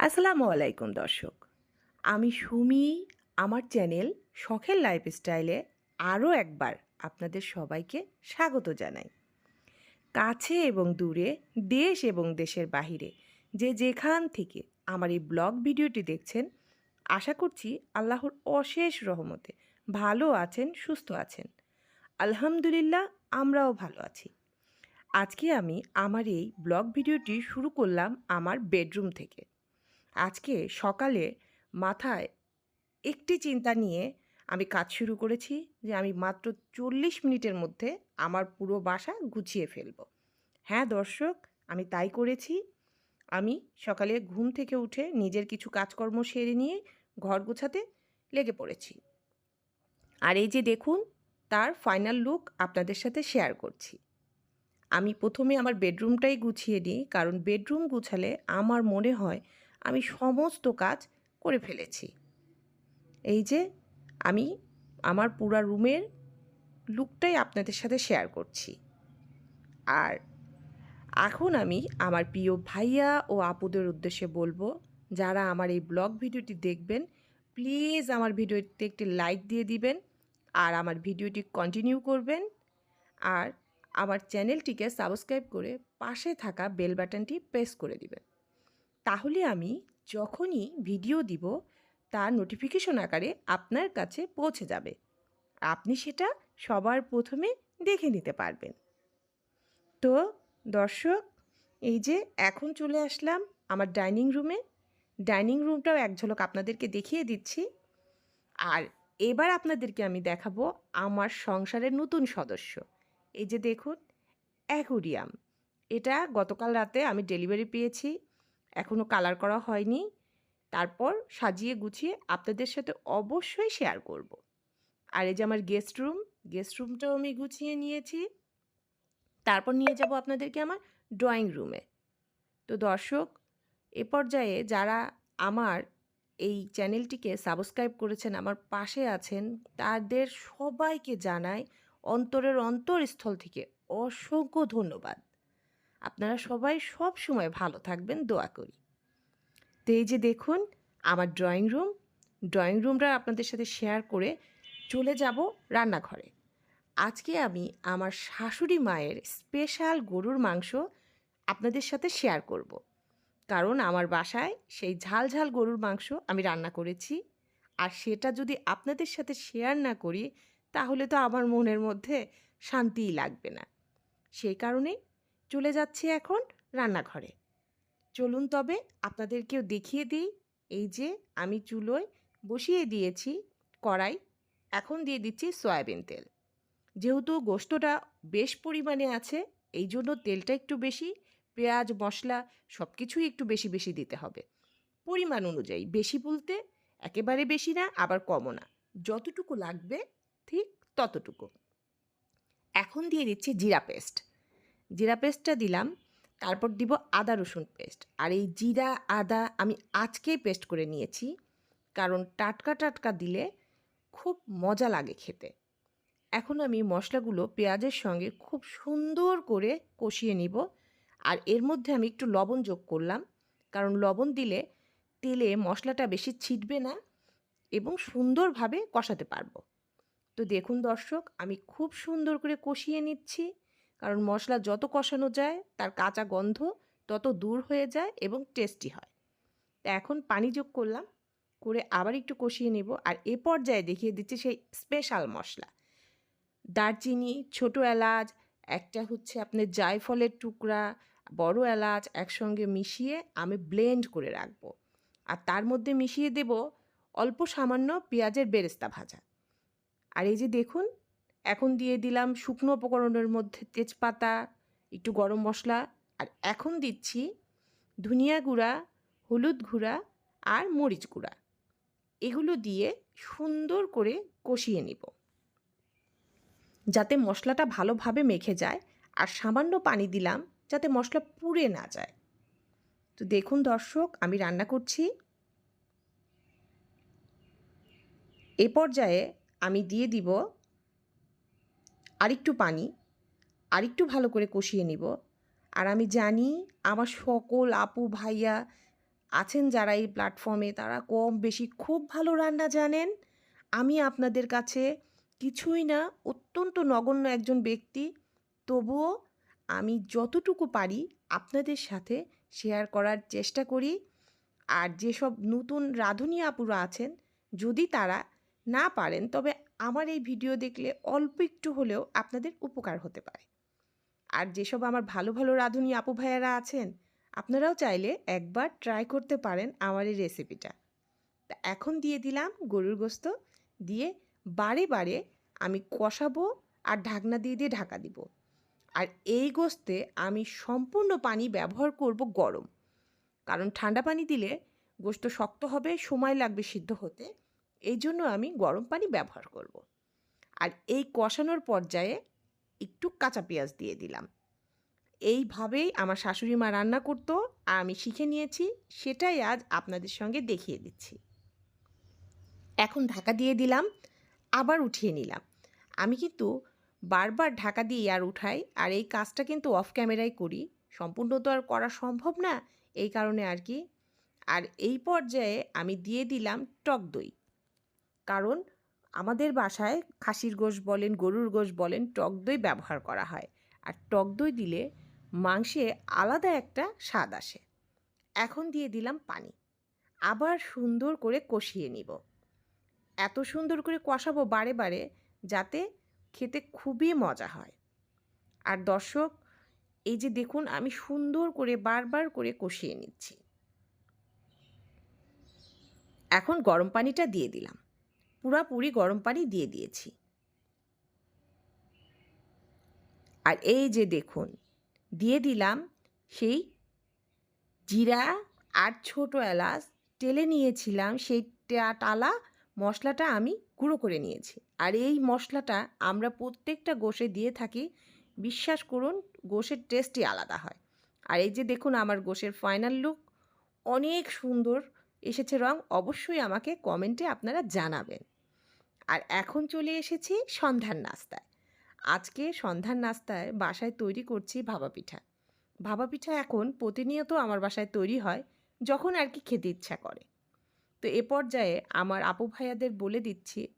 আসসালামু আলাইকুম দর্শক। আমি সুমি, আমার চ্যানেল শখের লাইফস্টাইলে আরও একবার আপনাদের সবাইকে স্বাগত জানাই। কাছে এবং দূরে, দেশ এবং দেশের বাহিরে যে যেখান থেকে আমার এই ব্লগ ভিডিওটি দেখছেন, আশা করছি আল্লাহর অশেষ রহমতে ভালো আছেন, সুস্থ আছেন। আলহামদুলিল্লাহ, আমরাও ভালো আছি। আজকে আমি আমার এই ব্লগ ভিডিওটি শুরু করলাম আমার বেডরুম থেকে। আজকে সকালে মাথায় একটি চিন্তা নিয়ে আমি কাজ শুরু করেছি যে আমি মাত্র চল্লিশ মিনিটের মধ্যে আমার পুরো বাসা গুছিয়ে ফেলব। হ্যাঁ দর্শক, আমি তাই করেছি। আমি সকালে ঘুম থেকে উঠে নিজের কিছু কাজকর্ম সেরে নিয়ে ঘর গোছাতে লেগে পড়েছি। আর এই যে দেখুন, তার ফাইনাল লুক আপনাদের সাথে শেয়ার করছি। আমি প্রথমে আমার বেডরুমটাই গুছিয়ে নিই, কারণ বেডরুম গুছালে আমার মনে হয় আমি সমস্ত কাজ করে ফেলেছি। এই যে, আমি আমার পুরা রুমের লুকটাই আপনাদের সাথে শেয়ার করছি। আর এখন আমি আমার প্রিয় ভাইয়া ও আপুদের উদ্দেশ্যে বলব, যারা আমার এই ব্লগ ভিডিওটি দেখবেন প্লিজ আমার ভিডিওটিতে একটি লাইক দিয়ে দিবেন, আর আমার ভিডিওটি কন্টিনিউ করবেন, আর আমার চ্যানেলটিকে সাবস্ক্রাইব করে পাশে থাকা বেল বাটনটি প্রেস করে দিবেন। তাহলে আমি যখনই ভিডিও দিব, তার নোটিফিকেশন আকারে আপনার কাছে পৌঁছে যাবে। আপনি সেটা সবার প্রথমে দেখে নিতে পারবেন। তো দর্শক, এই যে এখন চলে আসলাম আমার ডাইনিং রুমে। ডাইনিং রুমটাও এক ঝলক আপনাদেরকে দেখিয়ে দিচ্ছি। আর এবার আপনাদেরকে আমি দেখাবো আমার সংসারের নতুন সদস্য। এই যে দেখুন, অ্যাকুরিয়াম। এটা গতকাল রাতে আমি ডেলিভারি পেয়েছি। এখনও কালার করা হয়নি। তারপর সাজিয়ে গুছিয়ে আপনাদের সাথে অবশ্যই শেয়ার করব। আর এই যে আমার গেস্ট রুম গেস্ট রুমটাও আমি গুছিয়ে নিয়েছি। তারপর নিয়ে যাব আপনাদেরকে আমার ড্রয়িং রুমে তো দর্শক, এ পর্যায়ে যারা আমার এই চ্যানেলটিকে সাবস্ক্রাইব করেছেন, আমার পাশে আছেন, তাদের সবাইকে জানাই অন্তরের অন্তরস্থল থেকে অসংখ্য ধন্যবাদ। আপনারা সবাই সব সময় ভালো থাকবেন, দোয়া করি। তো এই যে দেখুন, আমার ড্রয়িং রুম ড্রয়িং রুমটা আপনাদের সাথে শেয়ার করে চলে যাব রান্নাঘরে। আজকে আমি আমার শাশুড়ি মায়ের স্পেশাল গরুর মাংস আপনাদের সাথে শেয়ার করব। কারণ আমার বাসায় সেই ঝাল ঝাল গরুর মাংস আমি রান্না করেছি। আর সেটা যদি আপনাদের সাথে শেয়ার না করি, তাহলে তো আমার মনের মধ্যে শান্তিই লাগবে না। সেই কারণে চলে যাচ্ছি এখন রান্নাঘরে। চলুন তবে আপনাদেরকেও দেখিয়ে দিই, এই যে আমি চুলোয় বসিয়ে দিয়েছি কড়াই, এখন দিয়ে দিচ্ছি সয়াবিন তেল। যেহেতু গোস্তটা বেশ পরিমাণে আছে, এই জন্য তেলটা একটু বেশি, পেঁয়াজ, মশলা সব কিছুই একটু বেশি বেশি দিতে হবে। পরিমাণ অনুযায়ী, বেশি বলতে একেবারে বেশি না, আবার কমও না। যতটুকু লাগবে ঠিক ততটুকু। এখন দিয়ে দিচ্ছি জিরা পেস্ট। জিরা পেস্টটা দিলাম, তারপর দিব আদা রসুন পেস্ট। আর এই জিরা, আদা আমি আজকেই পেস্ট করে নিয়েছি, কারণ টাটকা টাটকা দিলে খুব মজা লাগে খেতে। এখন আমি মশলাগুলো পেঁয়াজের সঙ্গে খুব সুন্দর করে কষিয়ে নিব। আর এর মধ্যে আমি একটু লবণ যোগ করলাম, কারণ লবণ দিলে তেলে মশলাটা বেশি ছিটবে না এবং সুন্দরভাবে কষাতে পারব। তো দেখুন দর্শক, আমি খুব সুন্দর করে কষিয়ে নিচ্ছি। কারণ মশলা যত কষানো যায়, তার কাঁচা গন্ধ তত দূর হয়ে যায় এবং টেস্টি হয়। তা এখন পানি যোগ করলাম, করে আবার একটু কষিয়ে নেব। আর এ পর্যায়ে দেখিয়ে দিচ্ছি সেই স্পেশাল মশলা। দারচিনি, ছোট এলাচ, একটা হচ্ছে আপনার জায়ফলের টুকরা, বড় এলাচ একসঙ্গে মিশিয়ে আমি ব্লেন্ড করে রাখব। আর তার মধ্যে মিশিয়ে দেব অল্প সামান্য পেঁয়াজের বেরেস্তা ভাজা। আর এই যে দেখুন এখন দিয়ে দিলাম শুকনো উপকরণের মধ্যে তেজপাতা, একটু গরম মশলা, আর এখন দিচ্ছি ধনিয়া গুঁড়া, হলুদ গুঁড়া আর মরিচ গুঁড়া। এগুলো দিয়ে সুন্দর করে কষিয়ে নিব। যাতে মশলাটা ভালোভাবে মেখে যায় আর সামান্য পানি দিলাম যাতে মশলা পুড়ে না যায়। তো দেখুন দর্শক, আমি রান্না করছি। এ পর্যায়ে আমি দিয়ে দিব আরেকটু পানি, আরেকটু ভালো করে কষিয়ে নিব। আর আমি জানি আমার সকল আপু, ভাইয়া আছেন যারা এই প্ল্যাটফর্মে তারা কম বেশি খুব ভালো রান্না জানেন। আমি আপনাদের কাছে কিছুই না, অত্যন্ত নগণ্য একজন ব্যক্তি। তবুও আমি যতটুকু পারি আপনাদের সাথে শেয়ার করার চেষ্টা করি। আর যেসব নতুন রাঁধুনি আপুরা আছেন, যদি তারা না পারেন, তবে আমার এই ভিডিও দেখলে অল্প একটু হলেও আপনাদের উপকার হতে পারে। আর যেসব আমার ভালো ভালো রাঁধুনি আপু ভাইয়ারা আছেন, আপনারাও চাইলে একবার ট্রাই করতে পারেন আমার এই রেসিপিটা তা এখন দিয়ে দিলাম গরুর গোস্ত, দিয়ে বারে বারে আমি কষাবো আর ঢাকনা দিয়ে দিয়ে ঢাকা দিব। আর এই গোস্তে আমি সম্পূর্ণ পানি ব্যবহার করব গরম। কারণ ঠান্ডা পানি দিলে গোস্ত শক্ত হবে, সময় লাগবে সিদ্ধ হতে। এই জন্য আমি গরম পানি ব্যবহার করব। আর এই কষানোর পর্যায়ে একটু কাঁচা পেঁয়াজ দিয়ে দিলাম। এইভাবেই আমার শাশুড়ি মা রান্না করতো আর আমি শিখে নিয়েছি, সেটাই আজ আপনাদের সঙ্গে দেখিয়ে দিচ্ছি। এখন ঢাকা দিয়ে দিলাম, আবার উঠিয়ে নিলাম। আমি কিন্তু বারবার ঢাকা দিয়ে আর উঠাই আর এই কাজটা কিন্তু অফ ক্যামেরায় করি। সম্পূর্ণ তো আর করা সম্ভব না এই কারণে আর কি। আর এই পর্যায়ে আমি দিয়ে দিলাম টক দই। কারণ আমাদের বাসায় খাসির গোশ বলেন, গরুর গোশ বলেন, টক দই ব্যবহার করা হয়। আর টক দই দিলে মাংসে আলাদা একটা স্বাদ আসে। এখন দিয়ে দিলাম পানি। আবার সুন্দর করে কষিয়ে নিব। এত সুন্দর করে কষাবো বারে বারে যাতে খেতে খুবই মজা হয়। আর দর্শক, এই যে দেখুন, আমি সুন্দর করে বারবার করে কষিয়ে নিচ্ছি। এখন গরম পানিটা দিয়ে দিলাম। পুরাপুরি গরম পানি দিয়ে দিয়েছি। আর এই যে দেখুন, দিয়ে দিলাম সেই জিরা আর ছোট এলাচ, টেলে নিয়েছিলাম সেই টালা মশলাটা আমি গুঁড়ো করে নিয়েছি। আর এই মশলাটা আমরা প্রত্যেকটা গোষে দিয়ে থাকি, বিশ্বাস করুন গোষের টেস্টই আলাদা হয়। আর এই যে দেখুন আমার গোষের ফাইনাল লুক অনেক সুন্দর এসেছে রং, অবশ্যই আমাকে কমেন্টে আপনারা জানাবেন। আর এখন চলে এসেছি সন্ধ্যার নাস্তায়। আজকে সন্ধ্যার নাস্তায় বাসায় তৈরি করছি ভাবা পিঠা। ভাবা পিঠা এখন প্রতিনিয়ত আমার বাসায় তৈরি হয়, যখন আর কি খেতে ইচ্ছা করে। তো এ পর্যায়ে আমার আপু ভাইয়াদের বলে দিচ্ছি,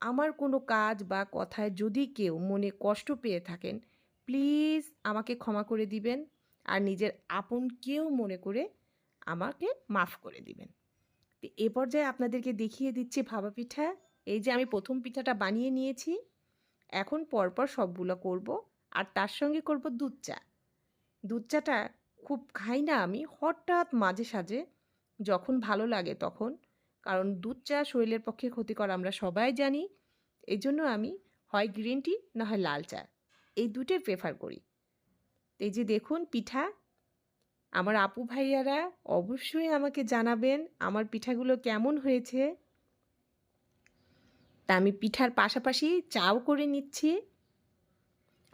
আমার কোনো কাজ বা কথায় যদি কেউ মনে কষ্ট পেয়ে থাকেন, প্লিজ আমাকে ক্ষমা করে দিবেন। আর নিজের আপন কেউ মনে করে আমাকে মাফ করে দিবেন। এ পর্যায়ে আপনাদেরকে দেখিয়ে দিচ্ছি ভাবা পিঠা। এই যে আমি প্রথম পিঠাটা বানিয়ে নিয়েছি। এখন পরপর সবগুলো করব আর তার সঙ্গে করব দুধ চা। দুধ চাটা খুব খাই না আমি, হঠাৎ মাঝে সাঝে যখন ভালো লাগে তখন। কারণ দুধ চা শরীরের পক্ষে ক্ষতিকর আমরা সবাই জানি। এই জন্য আমি হয় গ্রিন টি না হয় লাল চা। এই দুটোই প্রেফার করি। এই যে দেখুন পিঠা আমার আপু ভাইয়ারা অবশ্যই আমাকে জানাবেন আমার পিঠাগুলো কেমন হয়েছে। তা আমি পিঠার পাশাপাশি চাও করে নিচ্ছি।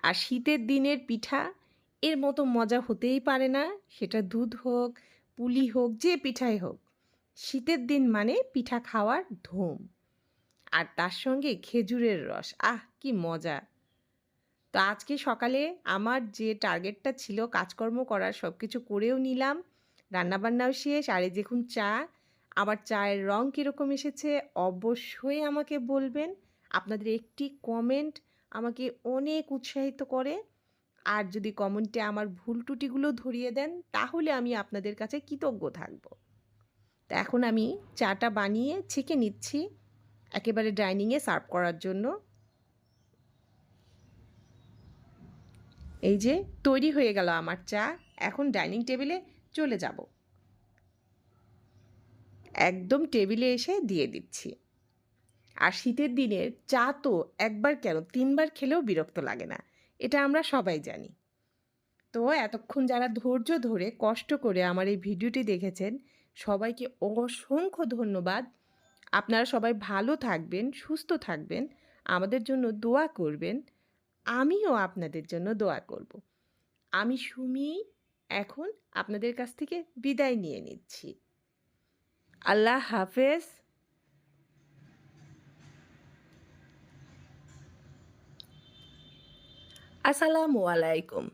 আর শীতের দিনের পিঠা এর মতো মজা হতেই পারে না, সেটা দুধ হোক, পুলি হোক, যে পিঠাই হোক। শীতের দিন মানে পিঠা খাওয়ার ধুম। আর তার সঙ্গে খেজুরের রস, আহ, কি মজা! তো আজকে সকালে আমার যে টার্গেটটা ছিল কাজকর্ম করার সব কিছু করেও নিলাম। রান্নাবান্নাও শেষ, আর এই দেখুন চা, আবার চায়ের রং কীরকম এসেছে অবশ্যই আমাকে বলবেন। আপনাদের একটি কমেন্ট আমাকে অনেক উৎসাহিত করে। আর যদি কমেন্টে আমার ভুল ত্রুটিগুলো ধরিয়ে দেন, তাহলে আমি আপনাদের কাছে কৃতজ্ঞ থাকব। তা এখন আমি চাটা বানিয়ে ছেঁকে নিচ্ছি। একেবারে ডাইনিংয়ে সার্ভ করার জন্য। এই যে তৈরি হয়ে গেল আমার চা, এখন ডাইনিং টেবিলে চলে যাব। একদম টেবিলে এসে দিয়ে দিচ্ছি। আর শীতের দিনের চা তো একবার কেন তিনবার খেলেও বিরক্ত লাগে না, এটা আমরা সবাই জানি। তো এতক্ষণ যারা ধৈর্য ধরে কষ্ট করে আমার এই ভিডিওটি দেখেছেন, সবাইকে অসংখ্য ধন্যবাদ। আপনারা সবাই ভালো থাকবেন, সুস্থ থাকবেন, আমাদের জন্য দোয়া করবেন। আমিও আপনাদের জন্য দোয়া করব। আমি সুমি, এখন আপনাদের কাছ থেকে বিদায় নিয়ে নিচ্ছি। আল্লাহ হাফেজ। আসসালামু আলাইকুম।